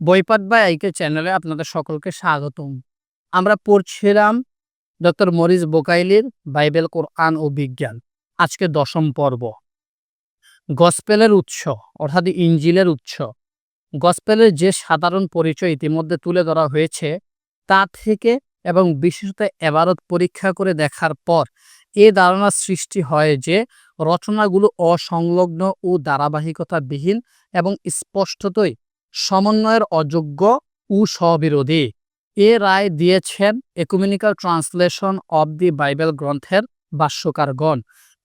বইপাঠ বা আইকে চ্যানেলে আপনাদের সকলকে স্বাগতম। আমরা পড়ছিলাম ডক্টর মরিস বোকাইলির বাইবেল, কোরআন ও বিজ্ঞান। আজকে দশম পর্ব। গসপেলের উৎস, অর্থাৎ ইঞ্জিলের উৎস। গসপেলের যে সাধারণ পরিচয় ইতিমধ্যে তুলে ধরা হয়েছে, তা থেকে এবং বিশেষত এবারত পরীক্ষা করে দেখার পর এ ধারণা সৃষ্টি হয় যে রচনাগুলো অসংলগ্ন ও ধারাবাহিকতাবিহীন এবং স্পষ্টতই সমন্বয়ের অযোগ্য ও স্ববিরোধী এ রায় দিয়েছেন ecumenical translation of the Bible গ্রন্থের ভাষ্যকারগণ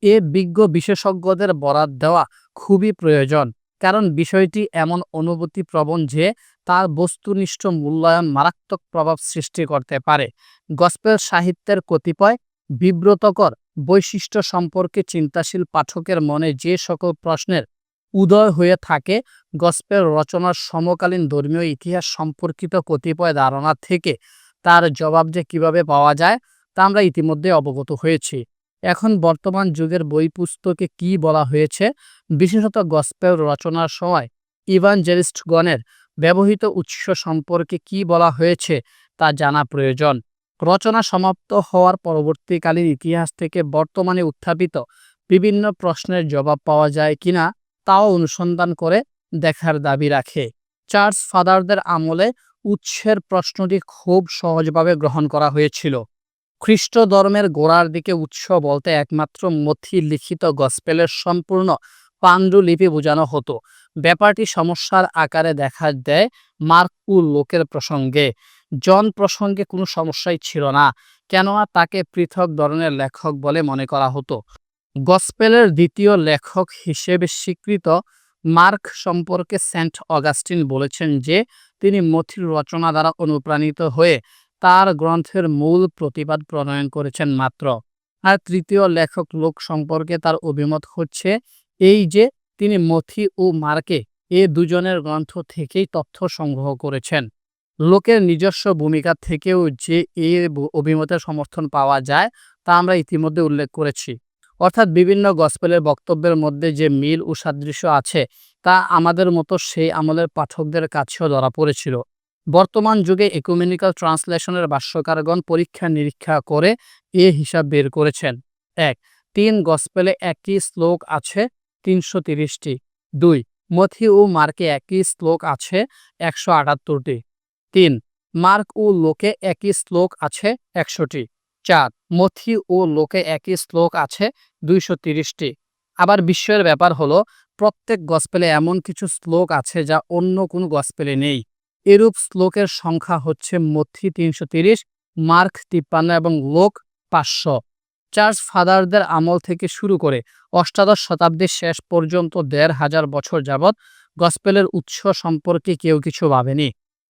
এ বিজ্ঞ বিশেষজ্ঞদের বরাত দেওয়া খুবই প্রয়োজন, কারণ বিষয়টি এমন অনুভূতি প্রবণ যে তার বস্তুনিষ্ঠ মূল্যায়ন মারাত্মক প্রভাব সৃষ্টি করতে পারে। গসপেল সাহিত্যের কতিপয় বিব্রতকর বৈশিষ্ট্য সম্পর্কে চিন্তাশীল পাঠকের মনে যে সকল প্রশ্নের উদয় হয়ে থাকে গসপেল রচনার সমকালীন ধর্মীয় ইতিহাস সম্পর্কিত কতিপয় ধারণা থেকে। তার জবাব যে কীভাবে পাওয়া যায়, তা আমরা ইতিমধ্যে অবগত হয়েছি। এখন বর্তমান যুগের বই পুস্তকে কি বলা হয়েছে, বিশেষত গসপেল রচনার সময় ইভানজেলিস্টগণের ব্যবহৃত উৎস সম্পর্কে কি বলা হয়েছে, তা জানা প্রয়োজন। রচনা সমাপ্ত হওয়ার পরবর্তীকালীন ইতিহাস থেকে বর্তমানে উত্থাপিত বিভিন্ন প্রশ্নের জবাব পাওয়া যায় কিনা তাও অনুসন্ধান করে দেখার দাবি রাখে। চার্চ ফাদারদের আমলে উৎসের প্রশ্নটি খুব সহজভাবে গ্রহণ করা হয়েছিল। খ্রিস্ট ধর্মের গোড়ার দিকে উৎস বলতে একমাত্র মথি লিখিত গসপেলের সম্পূর্ণ পাণ্ডুলিপি বোঝানো হতো। ব্যাপারটি সমস্যার আকারে দেখা দেয় মার্কু লোকের প্রসঙ্গে। জন প্রসঙ্গে কোনো সমস্যাই ছিল না, কেননা তাকে পৃথক ধরনের লেখক বলে মনে করা হতো। গসপেলের দ্বিতীয় লেখক হিসেবে স্বীকৃত মার্ক সম্পর্কে সেন্ট অগাস্টিন বলেছেন যে, তিনি মথির রচনা দ্বারা অনুপ্রাণিত হয়ে তার গ্রন্থের মূল প্রতিবাদ প্রণয়ন করেছেন মাত্র। আর তৃতীয় লেখক লোক সম্পর্কে তার অভিমত হচ্ছে এই যে, তিনি মথি ও মার্কে এ দুজনের গ্রন্থ থেকেই তথ্য সংগ্রহ করেছেন। লোকের নিজস্ব ভূমিকা থেকেও যে এ অভিমতের সমর্থন পাওয়া যায়, তা আমরা ইতিমধ্যে উল্লেখ করেছি। অর্থাৎ বিভিন্ন গসপেলের বক্তব্যের মধ্যে যে মিল ও সাদৃশ্য আছে, তা আমাদের মতো সেই আমলের পাঠকদের কাছেও ধরা পড়েছিল। বর্তমান যুগে একুমেনিক্যাল ট্রান্সলেশনের ভাষ্যকারগণ পরীক্ষা নিরীক্ষা করে এ হিসাব বের করেছেন। এক, তিন গসপেলে একই শ্লোক আছে, তিনশো তিরিশটি। দুই, মথি ও মার্কে একই শ্লোক আছে, একশো আটাত্তরটি। তিন, মার্ক ও লোকে একই শ্লোক আছে, একশোটি। চার মথি ও লোকে একই শ্লোক আছে দুইশো তিরিশটি। আবার বিস্ময়ের ব্যাপার হলো, প্রত্যেক গসপেলে এমন কিছু শ্লোক আছে যা অন্য কোনো গসপেলে নেই। এরূপ শ্লোকের সংখ্যা হচ্ছে মথি তিনশো তিরিশ, মার্ক তিপ্পান্ন এবং লোক পাঁচশো। চার্চ ফাদারদের আমল থেকে শুরু করে অষ্টাদশ শতাব্দীর শেষ পর্যন্ত দেড় হাজার বছর যাবৎ গসপেলের উৎস সম্পর্কে কেউ কিছু ভাবেনি।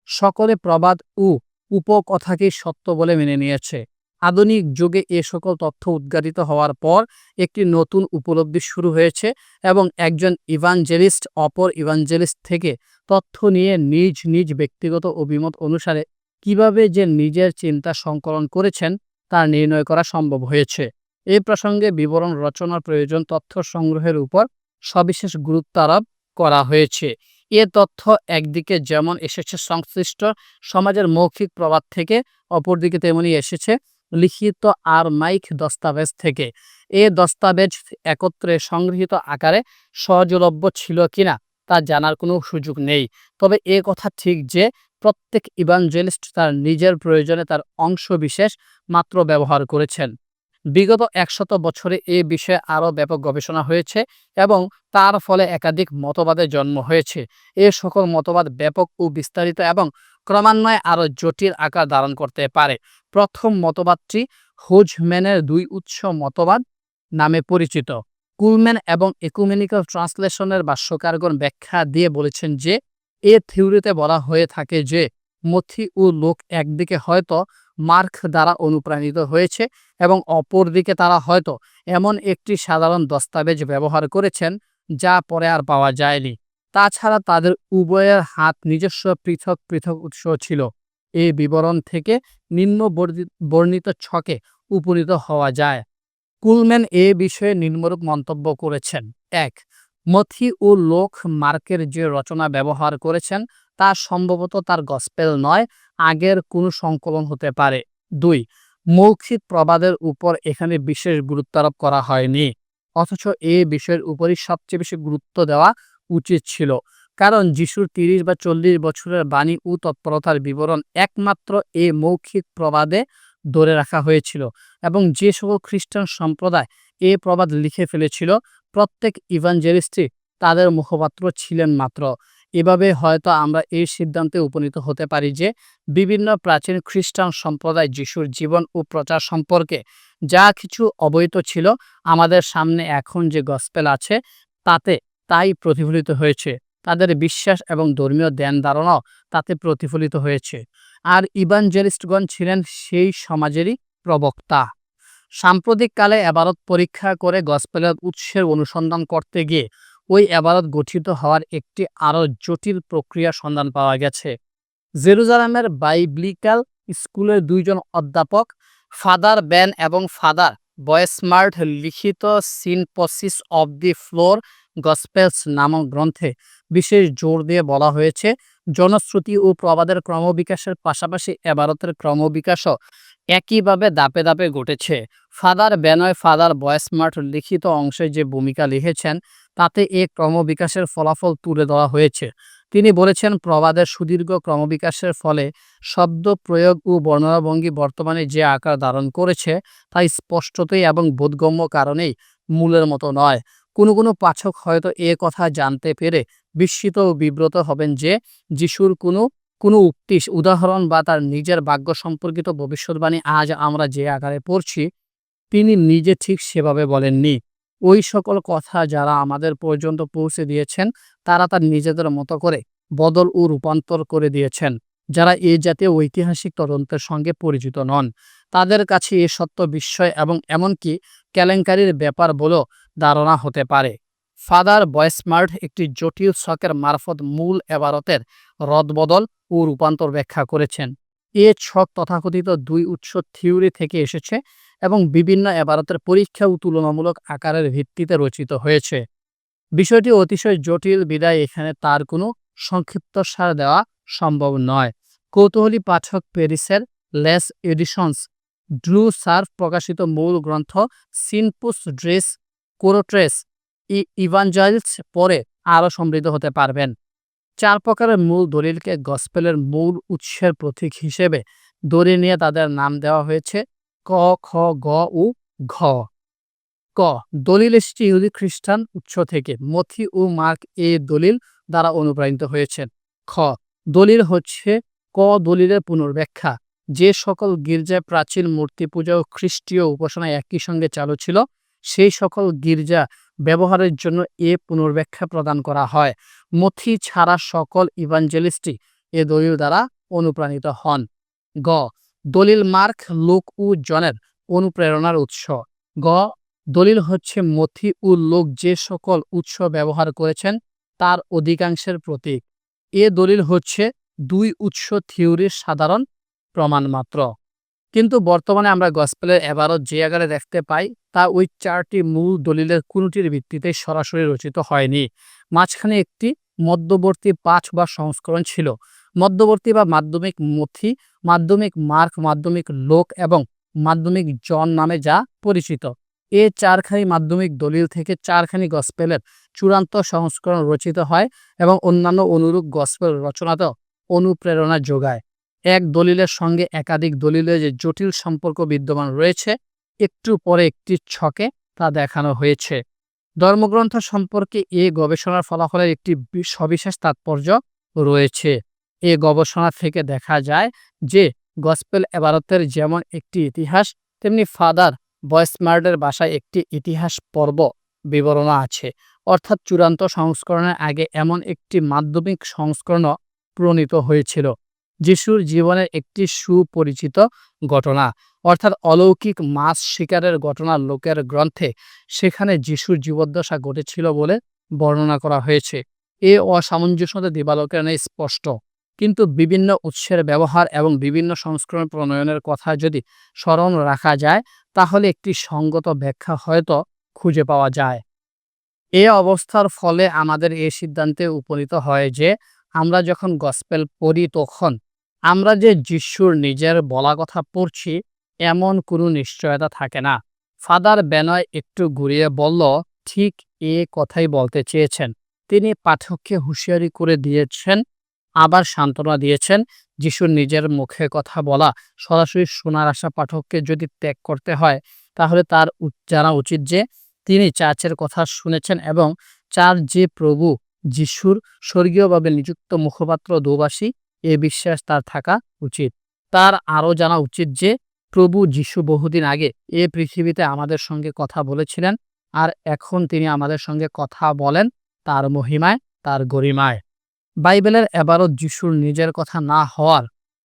সকলে প্রবাদ ও উপকথাকেই সত্য বলে মেনে নিয়েছে। আধুনিক যুগে এ সকল তথ্য উদ্ঘাটিত হওয়ার পর একটি নতুন উপলব্ধি শুরু হয়েছে এবং একজন ইভাঞ্জেলিস্ট অপর ইভাঞ্জেলিস্ট থেকে তথ্য নিয়ে নিজ নিজ ব্যক্তিগত অভিমত অনুসারে কীভাবে যে নিজের চিন্তা সংকলন করেছেন তা নির্ণয় করা সম্ভব হয়েছে। এই প্রসঙ্গে বিবরণ রচনার প্রয়োজন তথ্য সংগ্রহের উপর সবিশেষ গুরুত্ব আরোপ করা হয়েছে। এ তথ্য একদিকে যেমন এসেছে সংশ্লিষ্ট সমাজের মৌখিক প্রবাদ থেকে, অপরদিকে তেমনি এসেছে লিখিত আর মাইক দস্তাবেজ থেকে। এ দস্তাবেজ একত্রে সংগৃহীত আকারে সহজলভ্য ছিল কিনা তা জানার কোনো সুযোগ নেই। তবে এ কথা ঠিক যে, প্রত্যেক ইভানজেলিস্ট তার নিজের প্রয়োজনে তার অংশ বিশেষ মাত্র ব্যবহার করেছেন। বিগত একশত বছরে এ বিষয়ে আরও ব্যাপক গবেষণা হয়েছে এবং তার ফলে একাধিক মতবাদের জন্ম হয়েছে। এ সকল মতবাদ ব্যাপক ও বিস্তারিত এবং ক্রমান্বয়ে আরও জটিল আকার ধারণ করতে পারে। প্রথম মতবাদটি হুজম্যানের দুই উৎস মতবাদ নামে পরিচিত। কুলম্যান এবং একুমেনিক্যাল ট্রান্সলেশনের ভাষ্যকারগণ ব্যাখ্যা দিয়ে বলেছেন যে, এ থিওরিতে বলা হয়ে থাকে যে মথি ও লোক একদিকে হয়তো মার্ক দ্বারা অনুপ্রাণিত হয়েছে এবং অপরদিকে তারা হয়তো এমন একটি সাধারণ দস্তাবেজ ব্যবহার করেছেন যা পরে আর পাওয়া যায়নি। তাছাড়া তাদের উভয়ের হাত নিজস্ব পৃথক পৃথক উৎস ছিল। এই বিবরণ থেকে নিম্ন বর্ণিত ছকে উপনীত হওয়া যায়। কুলম্যান এ বিষয়ে নিম্নরূপ মন্তব্য করেছেন। এক, মথি ও লোক মার্কের যে রচনা ব্যবহার করেছেন, তা সম্ভবত তার গসপেল নয়, আগের কোনো সংকলন হতে পারে। দুই, মৌখিক প্রবাদের উপর এখানে বিশেষ গুরুত্ব আরোপ করা হয়নি, অথচ এ বিষয়ের উপরই সবচেয়ে বেশি গুরুত্ব দেওয়া উচিত ছিল। কারণ যিশুর তিরিশ বা চল্লিশ বছরের বাণী ও তৎপরতার বিবরণ একমাত্র এ মৌখিক প্রবাদে ধরে রাখা হয়েছিল এবং যে সকল খ্রিস্টান সম্প্রদায় এ প্রবাদ লিখে ফেলেছিল, প্রত্যেক ইভাঞ্জেলিস্টই তাদের মুখপাত্র ছিলেন মাত্র। এভাবে হয়তো আমরা এই সিদ্ধান্তে উপনীত হতে পারি যে, বিভিন্ন প্রাচীন খ্রিস্টান সম্প্রদায় যিশুর জীবন ও প্রচার সম্পর্কে যা কিছু অবহিত ছিল আমাদের সামনে এখন যে গসপেল আছে, তাতে তাই প্রতিফলিত হয়েছে। তাদের বিশ্বাস এবং ধর্মীয় ধ্যান ধারণাও তাতে প্রতিফলিত হয়েছে। আর ইভানজেলিস্টগণ ছিলেন সেই সমাজেরই প্রবক্তা। সাম্প্রতিককালে এবারত পরীক্ষা করে গসপেলের উৎসের অনুসন্ধান করতে গিয়ে ওই এবারত গঠিত হওয়ার একটি আরও জটিল প্রক্রিয়া সন্ধান পাওয়া গেছে। জেরুজালামের বাইব্লিক্যাল স্কুলের দুইজন অধ্যাপক, ফাদার ব্যান এবং ফাদার বয়েসমার্ট লিখিত synopsis of the four gospels নামক গ্রন্থে বিশেষ জোর দিয়ে বলা হয়েছে, জনশ্রুতি ও প্রবাদের ক্রমবিকাশের পাশাপাশি এবারতের ক্রমবিকাশও একইভাবে দাপে দাপে ঘটেছে। ফাদার বেনয় ফাদার বয়েসমার্ট লিখিত অংশে যে ভূমিকা লিখেছেন, তাতে এ ক্রমবিকাশের ফলাফল তুলে ধরা হয়েছে। তিনি বলেছেন, প্রবাদের সুদীর্ঘ ক্রমবিকাশের ফলে শব্দ প্রয়োগ ও বর্ণনাভঙ্গি বর্তমানে যে আকার ধারণ করেছে তা স্পষ্টতই এবং বোধগম্য কারণেই মূলের মতো নয়। কোনো কোনো পাঠক হয়তো এ কথা জানতে পেরে বিস্মিত ও বিব্রত হবেন যে যিশুর কোনো কোনো উক্তি, উদাহরণ বা তার নিজের ভাগ্য সম্পর্কিত ভবিষ্যৎবাণী আজ আমরা যে আকারে পড়ছি, তিনি নিজে ঠিক সেভাবে বলেননি। ওই সকল কথা যারা আমাদের পর্যন্ত পৌঁছে দিয়েছেন, তারা তার নিজেদের মতো করে বদল ও রূপান্তর করে দিয়েছেন। যারা এই জাতীয় ঐতিহাসিক তদন্তের সঙ্গে পরিচিত নন, তাদের কাছে এ সত্য বিস্ময় এবং এমনকি কেলেঙ্কারির ব্যাপার বলেও ধারণা হতে পারে। ফাদার বয়সমার্ট একটি জটিল শখের মারফত মূল এবারতের রদবদল ও রূপান্তর ব্যাখ্যা করেছেন। এ ছক তথাকথিত দুই উৎস থিওরি থেকে এসেছে এবং বিভিন্ন এবারতের পরীক্ষা ও তুলনামূলক আকারের ভিত্তিতে রচিত হয়েছে। বিষয়টি অতিশয় জটিল, বিদায় এখানে তার কোনো সংক্ষিপ্ত সার দেওয়া সম্ভব নয়। কৌতূহলী পাঠক প্যারিসের লেস এডিশনস, ড্রু সার্ফ প্রকাশিত মূল গ্রন্থ সিনপুস ড্রেস কোরোট্রেস ই ইভাঞ্জেলস পরে আরও সমৃদ্ধ হতে পারবেন। চার প্রকারের মূল দলিলকে গসপেলের মূল উৎসের প্রতীক হিসেবে ধরে নিয়ে তাদের নাম দেওয়া হয়েছে ক, খ, গ ও ঘ। ক, দলিল এসেছে ইহুদি খ্রিস্টান উৎস থেকে মথি ও মার্ক এ দলিল দ্বারা অনুপ্রাণিত হয়েছেন। খ, দলিল হচ্ছে ক দলিলের পুনর্ব্যাখ্যা। যে সকল গির্জায় প্রাচীন মূর্তি পূজা ও খ্রিস্টীয় উপাসনা একই সঙ্গে চালু ছিল, সেই সকল গির্জা ব্যবহারের জন্য এ পুনর্ব্যাখ্যা প্রদান করা হয়। মথি ছাড়া সকল ইভাঞ্জেলিস্টই এ দলিল দ্বারা অনুপ্রাণিত হন। গ দলিল মার্ক লোক ও জনের অনুপ্রেরণার উৎস। গ, দলিল হচ্ছে মথি ও লোক যে সকল উৎস ব্যবহার করেছেন তার অধিকাংশের প্রতীক। এ দলিল হচ্ছে দুই উৎস থিওরির সাধারণ প্রমাণ মাত্র। কিন্তু বর্তমানে আমরা গসপেলের এবারও যে আকারে দেখতে পাই, তা ওই চারটি মূল দলিলের কোনটির ভিত্তিতে সরাসরি রচিত হয়নি। মাঝখানে একটি মধ্যবর্তী পাঠ বা সংস্করণ ছিল। মধ্যবর্তী বা মাধ্যমিক মথি, মাধ্যমিক মার্ক, মাধ্যমিক লোক এবং মাধ্যমিক জন নামে যা পরিচিত। এ চারখানি মাধ্যমিক দলিল থেকে চারখানি গসপেলের চূড়ান্ত সংস্করণ রচিত হয় এবং অন্যান্য অনুরূপ গসপেল রচনাতেও অনুপ্রেরণা যোগায়। এক দলিলের সঙ্গে একাধিক দলিলের যে জটিল সম্পর্ক বিদ্যমান রয়েছে, একটু পরে একটি ছকে তা দেখানো হয়েছে। ধর্মগ্রন্থ সম্পর্কে এ গবেষণার ফলাফলের একটি সবিশেষ তাৎপর্য রয়েছে। এ গবেষণা থেকে দেখা যায় যে গসপেল এবারতের যেমন একটি ইতিহাস, তেমনি ফাদার বয়সমার্ডের বাসায় একটি ইতিহাস পর্ব বিবরণ আছে। অর্থাৎ চূড়ান্ত সংস্করণের আগে এমন একটি মাধ্যমিক সংস্করণ প্রণীত হয়েছিল। যিশুর জীবনের একটি সুপরিচিত ঘটনা, অর্থাৎ অলৌকিক মাছ শিকারের ঘটনা লোকের গ্রন্থে সেখানে যিশুর জীবদ্দশা ঘটেছিল বলে বর্ণনা করা হয়েছে। এ অসামঞ্জস্যতা দিবালোকের নেই স্পষ্ট। কিন্তু বিভিন্ন উৎসের ব্যবহার এবং বিভিন্ন সংস্করণ প্রণয়নের কথা যদি স্মরণ রাখা যায়, তাহলে একটি সঙ্গত ব্যাখ্যা হয়তো খুঁজে পাওয়া যায়। এ অবস্থার ফলে আমাদের এ সিদ্ধান্তে উপনীত হয় যে, আমরা যখন গসপেল পড়ি তখন আমরা যে যিশুর নিজের বলা কথা পড়ছি, এমন কোনো নিশ্চয়তা থাকে না। ফাদার বেনয় একটু ঘুরিয়ে বলল, ঠিক এ কথাই বলতে চেয়েছেন। তিনি পাঠককে হুঁশিয়ারি করে দিয়েছেন আবার সান্ত্বনা দিয়েছেন। যিশুর নিজের মুখে কথা বলা, সরাসরি শোনার আশা পাঠককে যদি ত্যাগ করতে হয়, তাহলে তার জানা উচিত যে তিনি চার্চের কথা শুনেছেন এবং চার্চ যে প্রভু যিশুর স্বর্গীয়ভাবে নিযুক্ত মুখপাত্র দোবাসী এ বিশ্বাস তার থাকা উচিত। তার আরও জানা উচিত যে প্রভু যিশু বহুদিন আগে এ পৃথিবীতে আমাদের সঙ্গে কথা বলেছিলেন, আর এখন তিনি আমাদের সঙ্গে কথা বলেন তার মহিমায়, তার গরিমায়। বাইবেলের এবারও যিশুর নিজের কথা না হওয়ার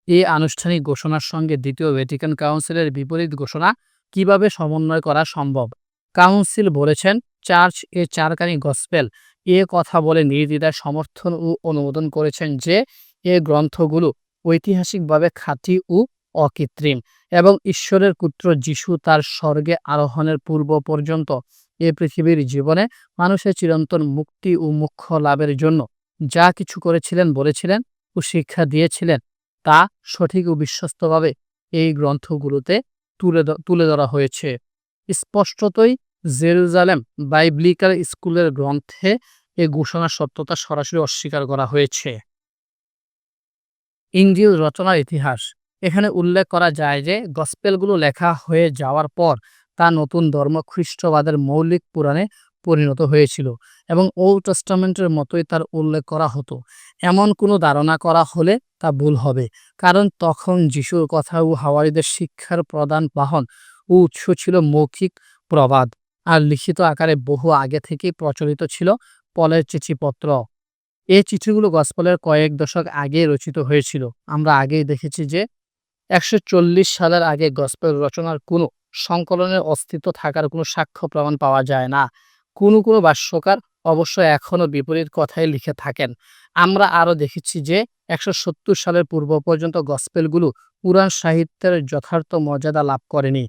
এই আনুষ্ঠানিক ঘোষণার সঙ্গে দ্বিতীয় ভ্যাটিকান কাউন্সিলের বিপরীত ঘোষণা কীভাবে সমন্বয় করা সম্ভব? কাউন্সিল বলেছেন, চার্চ এ চারকানি গসপেল এ কথা বলে নির্দ্বিধায় সমর্থন ও অনুমোদন করেছেন যে, এ গ্রন্থগুলো ঐতিহাসিকভাবে খাঁটি ও অকৃত্রিম এবং ঈশ্বরের পুত্র যিশু তার স্বর্গে আরোহণের পূর্ব পর্যন্ত এ পৃথিবীর জীবনে মানুষের চিরন্তন মুক্তি ও মুখ্য লাভের জন্য যা কিছু করেছিলেন, বলেছিলেন ও শিক্ষা দিয়েছিলেন, তা সঠিক ও বিশ্বস্তভাবে এই গ্রন্থগুলোতে তুলে তুলে ধরা হয়েছে। স্পষ্টতই জেরুজালেম বাইবলিক্যাল স্কুলের গ্রন্থে এ ঘোষণার সত্যতা সরাসরি অস্বীকার করা হয়েছে। ইঞ্জিল রচনার ইতিহাস। এখানে উল্লেখ করা যায় যে গসপেলগুলো লেখা হয়ে যাওয়ার পর তা নতুন ধর্ম খ্রিস্টবাদের মৌলিক পুরাণে পরিণত হয়েছিল এবং ওল্ড টেস্টামেন্টের মতোই তার উল্লেখ করা হতো। এমন কোনো ধারণা করা হলে তা ভুল হবে, কারণ তখন যিশুর কথা ও হাওয়ারিদের শিক্ষার প্রধান বাহন ও উৎস ছিল মৌখিক প্রবাদ, আর লিখিত আকারে বহু আগে থেকেই প্রচলিত ছিল পলের চিঠিপত্র। এই চিঠিগুলো গসপলের কয়েক দশক আগে রচিত হয়েছিল। আমরা আগেই দেখেছি যে একশো চল্লিশ সালের আগে গসপেল রচনার কোনো সংকলনের অস্তিত্ব থাকার কোনো সাক্ষ্য প্রমাণ পাওয়া যায় না। কোনো কোনো ভাষ্যকার অবশ্য এখনও বিপরীত কথাই লিখে থাকেন। আমরা আরও দেখেছি যে, একশো সত্তর সালের পূর্ব পর্যন্ত গসপেলগুলো পুরাণ সাহিত্যের যথার্থ মর্যাদা লাভ করেনি।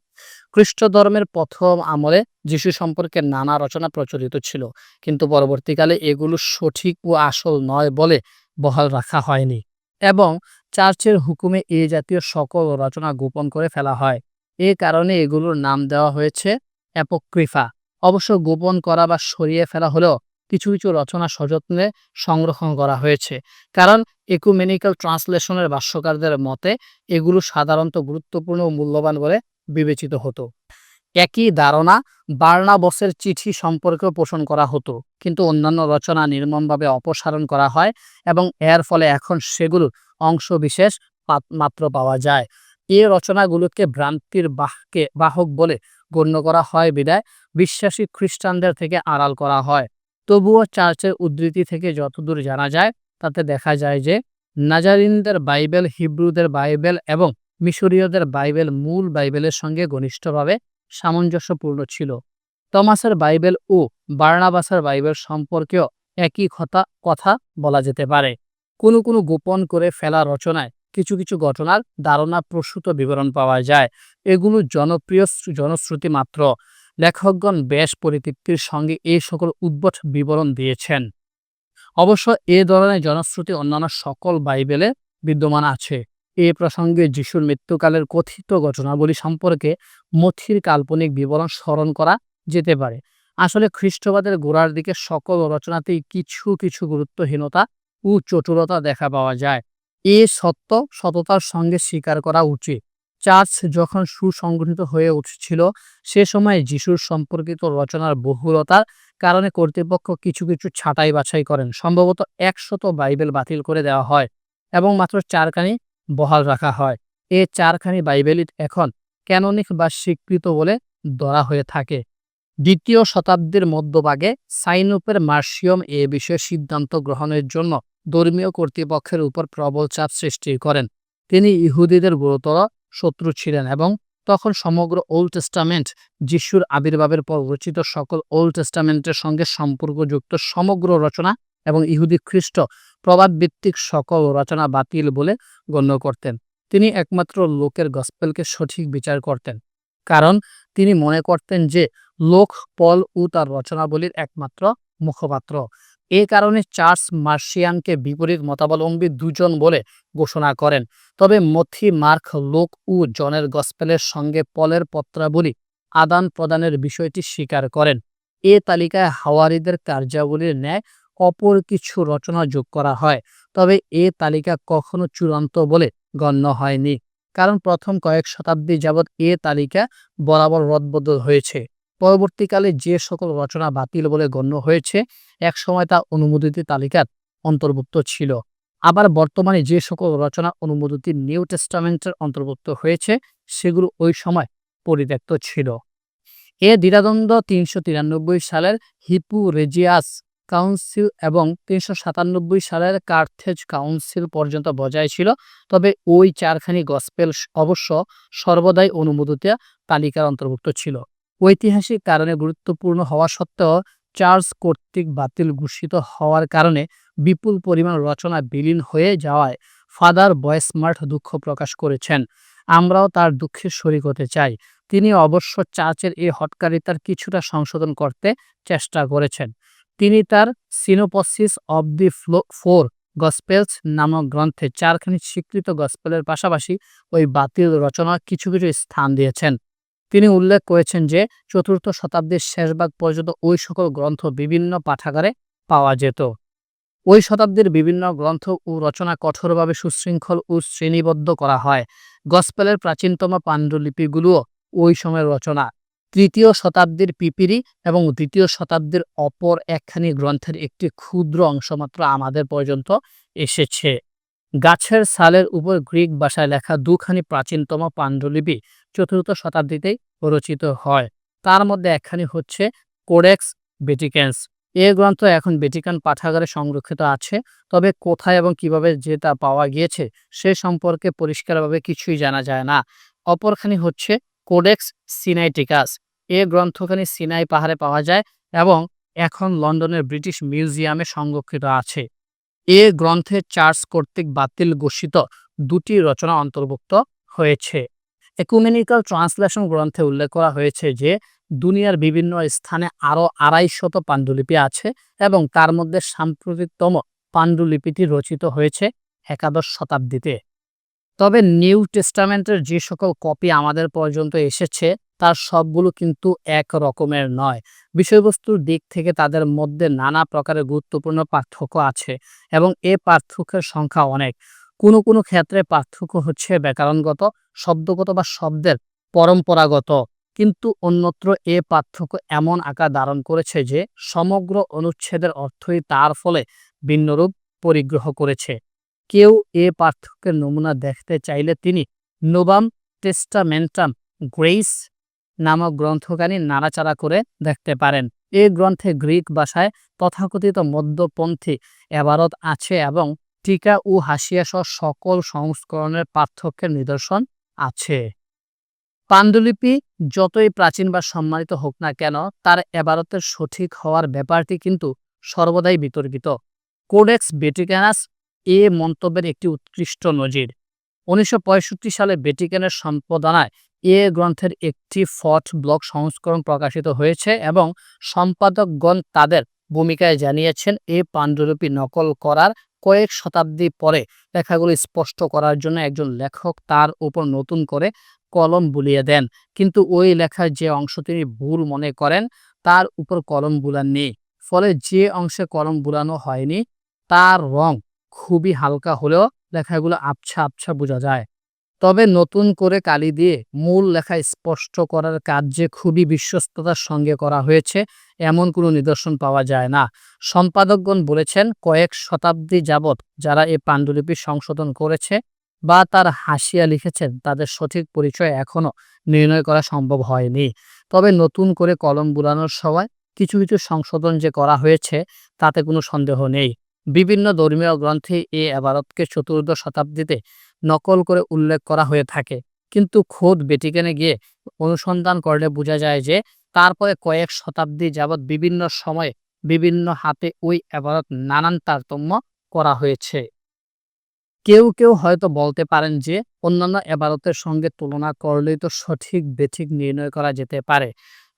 খ্রিস্ট ধর্মের প্রথম আমলে যিশু সম্পর্কে নানা রচনা প্রচলিত ছিল, কিন্তু পরবর্তীকালে এগুলো সঠিক ও আসল নয় বলে বহাল রাখা হয়নি এবং চার্চের হুকুমে এ জাতীয় সকল রচনা গোপন করে ফেলা হয়। এ কারণে এগুলোর নাম দেওয়া হয়েছে অ্যাপোক্রিফা। অবশ্য গোপন করা বা সরিয়ে ফেলা হলেও কিছু কিছু রচনা সযত্নে সংরক্ষণ করা হয়েছে। কারণ একুমেনিক্যাল ট্রান্সলেশনের ভাষ্যকারদের মতে এগুলো সাধারণত গুরুত্বপূর্ণ ও মূল্যবান বলে বিবেচিত হতো। একই ধারণা বার্নাবসের চিঠি সম্পর্কেও পোষণ করা হতো, কিন্তু অন্যান্য রচনা নির্মমভাবে অপসারণ করা হয় এবং এর ফলে এখন সেগুলোর অংশ বিশেষ মাত্র পাওয়া যায়। এই রচনাগুলোকে ভ্রান্তির বাহকে, বাহক বলে গণ্য করা হয় বিদায় বিশ্বাসী খ্রিস্টানদের থেকে আড়াল করা হয়। তবুও চার্চের উদ্ধৃতি থেকে যতদূর জানা যায়, তাতে দেখা যায় যে নাজারিনদের বাইবেল, হিব্রুদের বাইবেল এবং মিশরীয়দের বাইবেল মূল বাইবেলের সঙ্গে ঘনিষ্ঠভাবে সামঞ্জস্যপূর্ণ ছিল। তমাসের বাইবেল ও বার্নাবাসের বাইবেল সম্পর্কেও একই কথা কথা বলা যেতে পারে। কোনো কোনো গোপন করে ফেলা রচনায় কিছু কিছু ঘটনার ধারণা প্রসূত বিবরণ পাওয়া যায়। এগুলো জনপ্রিয় জনশ্রুতি মাত্র। লেখকগণ বেশ পরিতৃপ্তির সঙ্গে এই সকল উদ্ভট বিবরণ দিয়েছেন। অবশ্য এ ধরনের জনশ্রুতি অন্যান্য সকল বাইবেলে বিদ্যমান আছে। এ প্রসঙ্গে যিশুর মৃত্যুকালের কথিত ঘটনাবলী সম্পর্কে মথির কাল্পনিক বিবরণ স্মরণ করা যেতে পারে। আসলে খ্রিস্টবাদের গোড়ার দিকে সকল রচনাতেই কিছু কিছু গুরুত্বহীনতা ও চটুলতা দেখা পাওয়া যায়। এ সত্য সততার সঙ্গে স্বীকার করা উচিত। চার্চ যখন সুসংগঠিত হয়ে উঠছিল, সে সময় যিশুর সম্পর্কিত রচনার বহুলতার কারণে কর্তৃপক্ষ কিছু কিছু ছাঁটাই বাছাই করেন। সম্ভবত একশত বাইবেল বাতিল করে দেওয়া হয় এবং মাত্র চারখানি বহাল রাখা হয়। এ চারখানি বাইবেলই এখন ক্যাননিক বা স্বীকৃত বলে ধরা হয়ে থাকে। দ্বিতীয় শতাব্দীর মধ্যভাগে সাইনুপের মার্সিয়ম এ বিষয়ে সিদ্ধান্ত গ্রহণের জন্য ধর্মীয় কর্তৃপক্ষের উপর প্রবল চাপ সৃষ্টি করেন। তিনি ইহুদিদের গুরুতর শত্রু ছিলেন এবং তখন সমগ্র ওল্ড টেস্টামেন্ট যিশুর আবির্ভাবের পর রচিত সকল ওল্ড টেস্টামেন্টের সঙ্গে সম্পর্কযুক্ত সমগ্র রচনা এবং ইহুদি খ্রিস্ট প্রবাদভিত্তিক সকল রচনা বাতিল বলে গণ্য করতেন। তিনি একমাত্র লোকের গসপেলকে সঠিক বিচার করতেন। কারণ তিনি মনে করতেন যে লোক পল ও তার রচনাবলীর একমাত্র মুখপাত্র। এ কারণে চার্লস মার্শিয়ানকে বিপরীত মতাবলম্বী দুজন বলে ঘোষণা করেন। তবে মথি মার্ক লোক ও জনের গসপেলের সঙ্গে পলের পত্রাবলী আদান প্রদানের বিষয়টি স্বীকার করেন। এ তালিকায় হাওয়ারিদের কার্যাবলীর ন্যায় অপর কিছু রচনা যোগ করা হয়, তবে এ তালিকা কখনো চূড়ান্ত বলে গণ্য হয়নি। কারণ প্রথম কয়েক শতাব্দী যাবৎ এ তালিকা বরাবর রদবদল হয়েছে। পরবর্তীকালে যে সকল রচনা বাতিল বলে গণ্য হয়েছে একসময় তা অনুমোদিত তালিকার অন্তর্ভুক্ত ছিল। আবার বর্তমানে যে সকল রচনা অনুমোদিত নিউ টেস্টামেন্টের অন্তর্ভুক্ত হয়েছে, সেগুলো ওই সময় পরিত্যক্ত ছিল। এ দ্বিধাদ্বন্দ্ব তিনশো তিরানব্বই সালের হিপু রেজিয়াস কাউন্সিল এবং তিনশো সাতানব্বই সালের কার্থেজ কাউন্সিল পর্যন্ত বজায় ছিল, তবে ওই চারখানি গসপেল অবশ্য সর্বদাই অনুমোদিত তালিকার অন্তর্ভুক্ত ছিল। ঐতিহাসিক কারণে গুরুত্বপূর্ণ হওয়া সত্ত্বেও চার্লস কর্তৃক বাতিল ঘোষিত হওয়ার কারণে বিপুল পরিমাণ রচনা বিলীন হয়ে যাওয়ায় ফাদার বয়েসমার্ট দুঃখ প্রকাশ করেছেন। আমরাও তার দুঃখে শরিক হতে চাই। তিনি অবশ্য চার্চের এই হটকারিতার কিছুটা সংশোধন করতে চেষ্টা করেছেন। তিনি তার synopsis of the flow, four gospels নামক গ্রন্থে চারখানি স্বীকৃত গসপেলের পাশাপাশি ওই বাতিল রচনা কিছু কিছু স্থান দিয়েছেন। তিনি উল্লেখ করেছেন যে চতুর্থ শতাব্দীর শেষভাগ পর্যন্ত ওই সকল গ্রন্থ বিভিন্ন পাঠাগারে পাওয়া যেত। ওই শতাব্দীর বিভিন্ন গ্রন্থ ও রচনা কঠোরভাবে সুশৃঙ্খল ও শ্রেণীবদ্ধ করা হয়। গসপেলের প্রাচীনতম পাণ্ডুলিপিগুলোও ওই সময়ের রচনা। তৃতীয় শতাব্দীর পিপিরি এবং দ্বিতীয় শতাব্দীর অপর একখানি গ্রন্থের একটি ক্ষুদ্র অংশমাত্র আমাদের পর্যন্ত এসেছে। গাছের সালের উপর গ্রিক ভাষায় লেখা দুখানি প্রাচীনতম পাণ্ডুলিপি চতুর্থ শতাব্দীতেই রচিত হয়। তার মধ্যে একখানি হচ্ছে কোডেক্স বেটিকেন্স এ গ্রন্থ এখন বেটিকান পাঠাগারে সংরক্ষিত আছে, তবে কোথায় এবং কীভাবে যে তা পাওয়া গিয়েছে সে সম্পর্কে পরিষ্কারভাবে কিছুই জানা যায় না। অপরখানি হচ্ছে কোডেক্স সিনাইটিকাস। এ গ্রন্থখানি সিনাই পাহাড়ে পাওয়া যায় এবং এখন লন্ডনের ব্রিটিশ মিউজিয়ামে সংরক্ষিত আছে। এ গ্রন্থে চার্চ কর্তৃক বাতিল ঘোষিত দুটি রচনা অন্তর্ভুক্ত হয়েছে। একুমেনিক্যাল ট্রান্সলেশন গ্রন্থে উল্লেখ করা হয়েছে যে, দুনিয়ার বিভিন্ন স্থানে আরও আড়াইশত পাণ্ডুলিপি আছে এবং তার মধ্যে সাম্প্রতিকতম পাণ্ডুলিপিটি রচিত হয়েছে একাদশ শতাব্দীতে। তবে নিউ টেস্টামেন্টের যে সকল কপি আমাদের পর্যন্ত এসেছে, তার সবগুলো কিন্তু এক রকমের নয়। বিষয়বস্তুর দিক থেকে তাদের মধ্যে নানা প্রকারের গুরুত্বপূর্ণ পার্থক্য আছে এবং এ পার্থক্যের সংখ্যা অনেক। কোনো কোনো ক্ষেত্রে পার্থক্য হচ্ছে ব্যাকরণগত, শব্দগত বা শব্দের পরম্পরাগত। কিন্তু অন্যত্র এ পার্থক্য এমন আকার ধারণ করেছে যে সমগ্র অনুচ্ছেদের অর্থই তার ফলে ভিন্নরূপ পরিগ্রহ করেছে। কেউ এ পার্থক্যের নমুনা দেখতে চাইলে তিনি নোবাম টেস্টামেন্টাম গ্রেইস নামক গ্রন্থখানি নাড়াচাড়া করে দেখতে পারেন। এই গ্রন্থে গ্রিক ভাষায় তথাকথিত মধ্যপন্থী এবারত আছে এবং টিকা ও হাসিয়া সহ সকল সংস্করণের পার্থক্যের নিদর্শন আছে। পাণ্ডুলিপি যতই প্রাচীন বা সম্মানিত হোক না কেন, তার এবারতের সঠিক হওয়ার ব্যাপারটি কিন্তু সর্বদাই বিতর্কিত। কোডেক্স বেটিকানাস এ মন্তব্যের একটি উৎকৃষ্ট নজির। উনিশশো পঁয়ষট্টি সালে বেটিকানের সম্পাদনায় এ গ্রন্থের একটি ফট ব্লক সংস্করণ প্রকাশিত হয়েছে এবং সম্পাদকগণ তাদের ভূমিকায় জানিয়েছেন, এ পাণ্ডুলিপি নকল করার কয়েক শতাব্দী পরে লেখাগুলি স্পষ্ট করার জন্য একজন লেখক তার উপর নতুন করে কলম বুলিয়ে দেন। কিন্তু ওই লেখার যে অংশ তিনি ভুল মনে করেন, তার উপর কলম বুলাননি ফলে যে অংশে কলম বুলানো হয়নি, তার রং খুবই হালকা হলেও লেখাগুলো আবছা আবছা বোঝা যায়। তবে নতুন করে কালি দিয়ে মূল লেখা স্পষ্ট করার কাজ যে খুবই বিশ্বস্ততার সঙ্গে করা হয়েছে, এমন কোনো নিদর্শন পাওয়া যায় না। সম্পাদকগণ বলেছেন, কয়েক শতাব্দী যাবৎ যারা এই পাণ্ডুলিপি সংশোধন করেছে বা তার হাসিয়া লিখেছেন, তাদের সঠিক পরিচয় এখনও নির্ণয় করা সম্ভব হয়নি। তবে নতুন করে কলম বুলানোর সময় কিছু কিছু সংশোধন যে করা হয়েছে, তাতে কোনো সন্দেহ নেই। বিভিন্ন ধর্মীয় গ্রন্থে এ আবারতকে চতুর্দশ শতাব্দীতে নকল করে উল্লেখ করা হয়ে থাকে। কিন্তু খোদ বেটিকেনে গিয়ে অনুসন্ধান করলে বোঝা যায় যে, তারপরে কয়েক শতাব্দী যাবৎ বিভিন্ন সময়ে বিভিন্ন হাতে ওই আবারত নানান তারতম্য করা হয়েছে। কেউ কেউ হয়তো বলতে পারেন যে, অন্যান্য এবারতের সঙ্গে তুলনা করলেই তো সঠিক বেঠিক নির্ণয় করা যেতে পারে।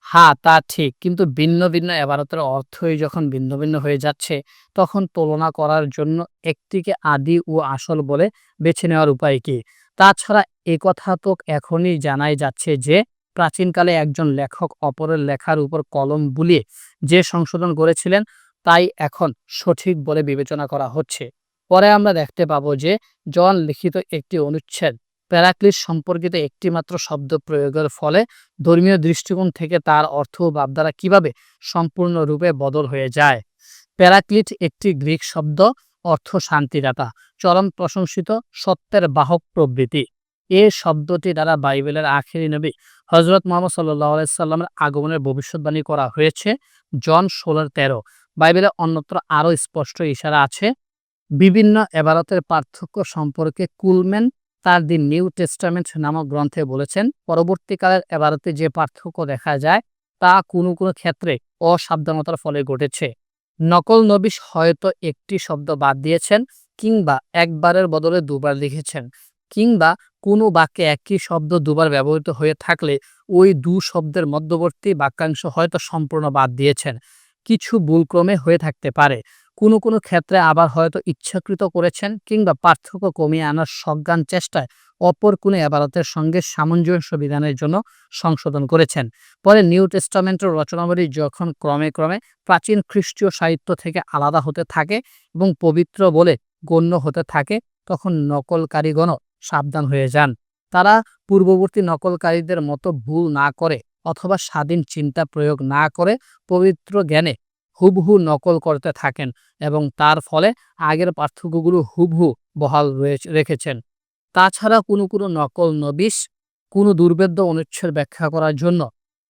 হ্যাঁ তা ঠিক। কিন্তু ভিন্ন ভিন্ন এবারতের অর্থই যখন ভিন্ন ভিন্ন হয়ে যাচ্ছে, তখন তুলনা করার জন্য একটিকে আদি ও আসল বলে বেছে নেওয়ার উপায় কি? তাছাড়া কথা তো এখনই জানাই যাচ্ছে যে, প্রাচীনকালে একজন লেখক অপরের লেখার উপর কলম বুলিয়ে যে সংশোধন করেছিলেন, তাই এখন সঠিক বলে বিবেচনা করা হচ্ছে। পরে আমরা দেখতে পাবো যে, জন লিখিত একটি অনুচ্ছেদ প্যারাক্লিস সম্পর্কিত একটিমাত্র শব্দ প্রয়োগের ফলে ধর্মীয় দৃষ্টিকোণ থেকে তার অর্থ ভাবধারা কীভাবে সম্পূর্ণরূপে বদল হয়ে যায়। প্যারাক্লিট একটি গ্রিক শব্দ, অর্থ শান্তিদাতা, চরম প্রশংসিত, সত্যের বাহক প্রবৃতি এ শব্দটি দ্বারা বাইবেলের আখেরি নবী হজরত মোহাম্মদ সাল্লাহ সাল্লামের আগমনের ভবিষ্যৎবাণী করা হয়েছে, জন ষোলোর তেরো। বাইবেলে অন্যত্র আরও স্পষ্ট ইশারা আছে। বিভিন্ন এবারতের পার্থক্য সম্পর্কে কুলম্যান তার দি নিউ টেস্টামেন্ট নামক গ্রন্থে বলেছেন পরবর্তীকালের এবারতে যে পার্থক্য দেখা যায়, তা কোনো কোনো ক্ষেত্রে অসাবধানতার ফলে ঘটেছে। নকল নবিশ হয়তো একটি শব্দ বাদ দিয়েছেন কিংবা একবারের বদলে দুবার লিখেছেন, কিংবা কোনো বাক্যে একই শব্দ দুবার ব্যবহৃত হয়ে থাকলে ওই দু শব্দের মধ্যবর্তী বাক্যাংশ হয়তো সম্পূর্ণ বাদ দিয়েছেন। কিছু ভুলক্রমে হয়ে থাকতে পারে। কোনো কোনো ক্ষেত্রে আবার হয়তো ইচ্ছাকৃত করেছেন কিংবা পার্থক্য কমিয়ে আনার সজ্ঞান চেষ্টায় অপর কোনো এবারতের সঙ্গে সামঞ্জস্য বিধানের জন্য সংশোধন করেছেন। পরে নিউ টেস্টামেন্টের রচনাবলী যখন ক্রমে ক্রমে প্রাচীন খ্রিস্টীয় সাহিত্য থেকে আলাদা হতে থাকে এবং পবিত্র বলে গণ্য হতে থাকে, তখন নকলকারীগণও সাবধান হয়ে যান। তারা পূর্ববর্তী নকলকারীদের মতো ভুল না করে অথবা স্বাধীন চিন্তা প্রয়োগ না করে পবিত্র জ্ঞানে হুবহু নকল করতে থাকেন এবং তার ফলে আগের পার্থক্যগুলো হুবহু বহাল রেখেছেন। তাছাড়া কোনো কোনো নকল নবিশ কোনো দুর্বেদ্য অনুচ্ছেদ ব্যাখ্যা করার জন্য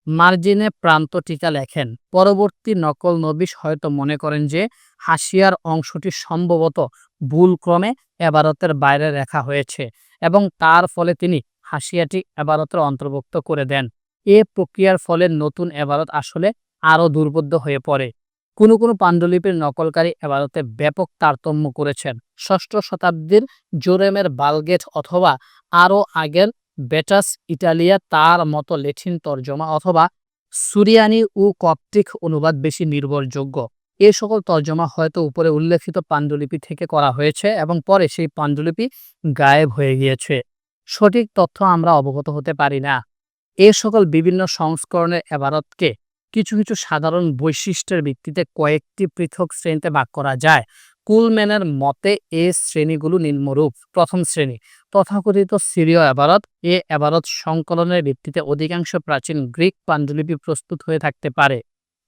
মার্জিনে প্রান্ত টিকা লেখেন। পরবর্তী নকল নবিশ হয়তো মনে করেন যে হাসিয়ার অংশটি সম্ভবত ভুলক্রমে এবারতের বাইরে রেখা হয়েছে এবং তার ফলে তিনি হাসিয়াটি এবারতের অন্তর্ভুক্ত করে দেন। এ প্রক্রিয়ার ফলে নতুন এবারত আসলে আরও দুর্বোধ্য হয়ে পড়ে। কোনো কোনো পাণ্ডুলিপির নকলকারী এবারতে ব্যাপক তারতম্য করেছেন। ষষ্ঠ শতাব্দীর জোরেমের বালগেট অথবা আরও আগের বেটাস ইটালিয়া তার মতো লেঠিন তর্জমা অথবা সুরিয়ানি ও কপটিক অনুবাদ বেশি নির্ভরযোগ্য। এ সকল তর্জমা হয়তো উপরে উল্লেখিত পাণ্ডুলিপি থেকে করা হয়েছে এবং পরে সেই পাণ্ডুলিপি গায়েব হয়ে গিয়েছে। সঠিক তথ্য আমরা অবগত হতে পারি না। এ সকল বিভিন্ন সংস্করণের এবারতকে কিছু কিছু সাধারণ বৈশিষ্ট্যের ভিত্তিতে কয়েকটি পৃথক শ্রেণীতে ভাগ করা যায়। কুলম্যানের মতে, এ শ্রেণীগুলো নিম্নরূপ। প্রথম শ্রেণি, তথাকথিত সিরীয় এবারত। এ এবারত সংকলনের ভিত্তিতে অধিকাংশ প্রাচীন গ্রিক পাণ্ডুলিপি প্রস্তুত হয়ে থাকতে পারে।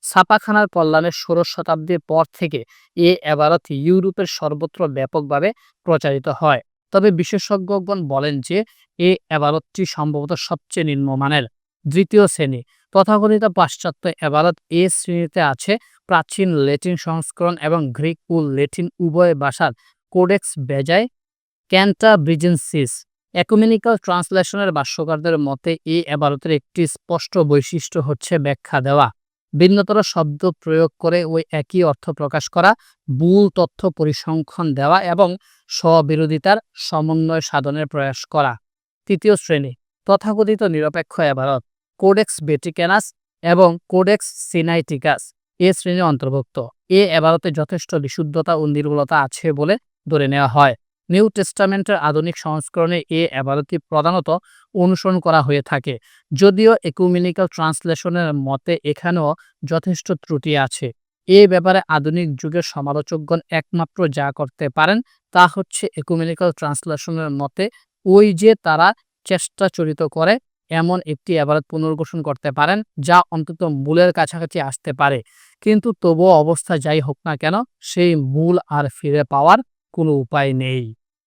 ছাপাখানার কল্যাণের ষোড়শ শতাব্দীর পর থেকে এ এবারত ইউরোপের সর্বত্র ব্যাপকভাবে প্রচারিত হয়। তবে বিশেষজ্ঞগণ বলেন যে, এ এবারতটি সম্ভবত সবচেয়ে নিম্নমানের। দ্বিতীয় শ্রেণি তথাকথিত পাশ্চাত্য এবারত এ শ্রেণীতে আছে প্রাচীন লেটিন সংস্করণ এবং গ্রিক ও লেটিন উভয় ভাষার কোডেক্স বেজায় ক্যান্টা ব্রিজেন্সিস একুমেনিক্যাল ট্রান্সলেশনের ভাষ্যকারদের মতে এই এবারতের একটি স্পষ্ট বৈশিষ্ট্য হচ্ছে ব্যাখ্যা দেওয়া। ভিন্নতর শব্দ প্রয়োগ করে ওই একই অর্থ প্রকাশ করা, ভুল তথ্য পরিসংখ্যান দেওয়া এবং স্ববিরোধিতার সমন্বয় সাধনের প্রয়াস করা। তৃতীয় শ্রেণি, তথাকথিত নিরপেক্ষ এবারত কোডেক্স বেটিকেনাস এবং কোডেক্স সিনাইটিকাস এ শ্রেণির অন্তর্ভুক্ত। এ এবারতে যথেষ্ট বিশুদ্ধতা ও নির্ভুলতা আছে বলে ধরে নেওয়া হয়। নিউ টেস্টামেন্টের আধুনিক সংস্করণে এ এবারতি প্রধানত অনুসরণ করা হয়ে থাকে। যদিও একুমিনিক্যাল ট্রান্সলেশনের মতে এখানেও যথেষ্ট ত্রুটি আছে। এ ব্যাপারে আধুনিক যুগের সমালোচকগণ একমাত্র যা করতে পারেন তা হচ্ছে একুমিনিক্যাল ট্রান্সলেশনের মতে ওই যে তারা চেষ্টা চরিত করে এমন একটি অ্যাভারেজ পুনর্গঠন করতে পারেন, যা অন্তত মূলের কাছাকাছি আসতে পারে। কিন্তু তবুও অবস্থা যাই হোক না কেন, সেই মূল আর ফিরে পাওয়ার কোনো উপায় নেই।